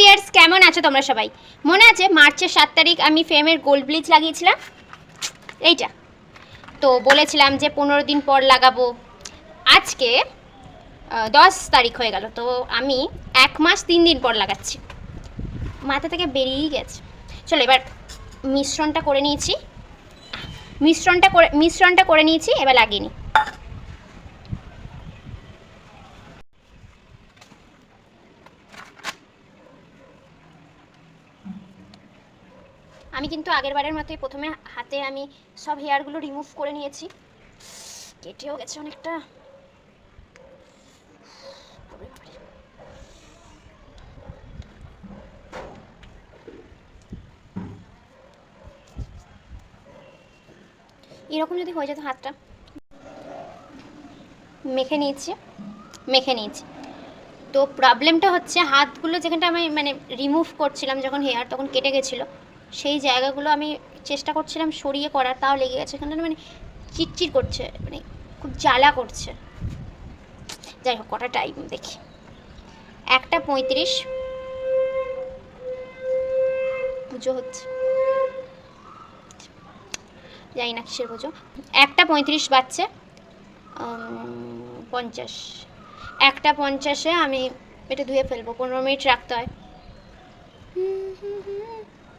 Dears, কেমন আছো তোমরা সবাই? মনে আছে মার্চের সাত তারিখ আমি ফেমের গোল্ড ব্লিচ লাগিয়েছিলাম? এইটা। তো বলেছিলাম যে পনেরো দিন পর লাগাবো। আজকে দশ তারিখ হয়ে গেল, তো আমি এক মাস তিন দিন পর লাগাচ্ছি। মাথা থেকে বেরিয়েই গেছে। চলো এবার মিশ্রণটা করে নিয়েছি। মিশ্রণটা করে মিশ্রণটা করে নিয়েছি, এবার লাগিয়ে নিই। আমি কিন্তু আগের বারের মতোই প্রথমে হাতে আমি সব হেয়ারগুলো রিমুভ করে নিয়েছি। কেটেও গেছে অনেকটা। এরকম যদি হয়ে যেত হাতটা। মেখে নিয়েছি মেখে নিয়েছি। তো প্রবলেমটা হচ্ছে হাতগুলো যেখানটা আমি মানে রিমুভ করছিলাম যখন হেয়ার তখন কেটে গেছিল। সেই জায়গাগুলো আমি চেষ্টা করছিলাম সরিয়ে করার তাও লেগে গেছে। এখানটা মানে চিটচিট করছে মানে খুব জ্বালা করছে। যাই হোক কটা টাইম দেখি। একটা পঁয়ত্রিশ। পুজো হচ্ছে। জানি না কিসের পুজো। একটা পঁয়ত্রিশ উম, পঞ্চাশ। একটা পঞ্চাশে আমি এটা ধুয়ে ফেলব পনেরো মিনিট রাখতে হয়।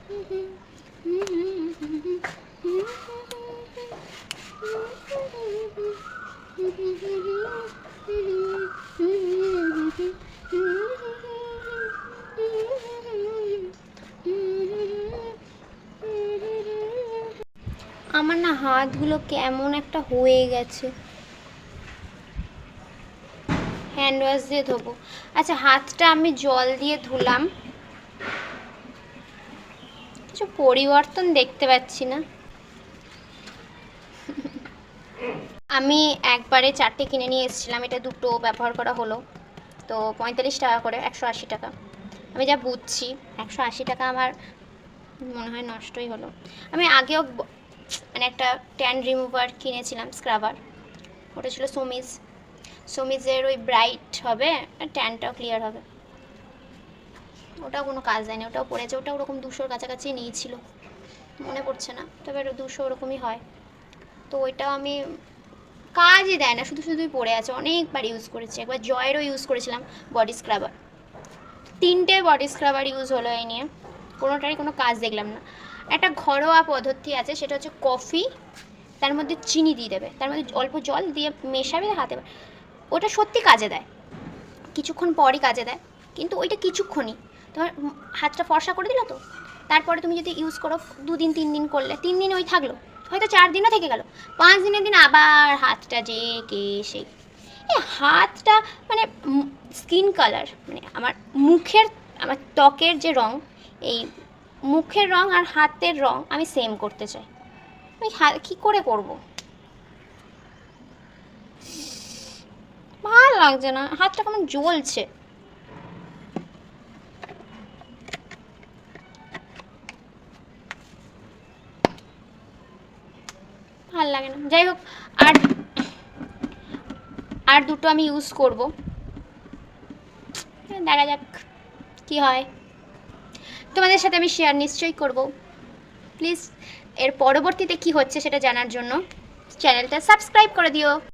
আমার না হাতগুলো কেমন একটা হয়ে গেছে। হ্যান্ড ওয়াশ দিয়ে ধোবো। আচ্ছা হাতটা আমি জল দিয়ে ধুলাম। কিছু পরিবর্তন দেখতে পাচ্ছি না। আমি একবারে চারটে কিনে নিয়ে এসেছিলাম, এটা দুটো ব্যবহার করা হলো। তো পঁয়তাল্লিশ টাকা করে, একশো আশি টাকা। আমি যা বুঝছি, একশো আশি টাকা আমার মনে হয় নষ্টই হলো। আমি আগেও মানে একটা ট্যান রিমুভার কিনেছিলাম স্ক্রাবার ওটা ছিল সুমিজ। সুমিজের ওই ব্রাইট হবে, আর ট্যানটাও ক্লিয়ার হবে। ওটাও কোনো কাজ দেয়নি, ওটাও পড়েছে ওটা ওরকম দুশোর কাছাকাছি নিয়েছিল। মনে পড়ছে না, তবে দুশো ওরকমই হয়। তো ওইটাও আমি কাজই দেয় না, শুধু শুধুই পড়ে আছে, অনেকবার ইউজ করেছি। একবার জয়েরও ইউজ করেছিলাম বডি স্ক্রাবার তিনটে বডি স্ক্রাবার ইউজ হলো এই নিয়ে, কোনোটারই কোনো কাজ দেখলাম না। একটা ঘরোয়া পদ্ধতি আছে, সেটা হচ্ছে কফি তার মধ্যে চিনি দিয়ে দেবে। তার মধ্যে অল্প জল দিয়ে মেশাবে হাতে। ওটা সত্যি কাজে দেয়। কিছুক্ষণ পরই কাজে দেয়, কিন্তু ওইটা কিছুক্ষণই। তোমার হাতটা ফর্সা করে দিল তো? তারপরে তুমি যদি ইউজ করো, দুদিন তিন দিন করলে তিন দিন ওই থাকল। হয়তো চার দিনও থেকে গেল। পাঁচ দিনের দিন আবার হাতটা যে কে সেই হাতটা মানে স্কিন কালার মানে আমার মুখের, আমার ত্বকের যে রং, এই মুখের রং আর হাতের রং আমি সেম করতে চাই। আমি কী করে করব? ভালো লাগছে না। হাতটা কেমন জ্বলছে। ভালো লাগে না। যাই হোক, আর আর দুটো আমি ইউজ করব। দেখা যাক কি হয়। তোমাদের সাথে আমি শেয়ার নিশ্চয়ই করব। প্লিজ এর পরবর্তীতে কি হচ্ছে সেটা জানার জন্য চ্যানেলটা সাবস্ক্রাইব করে দিও।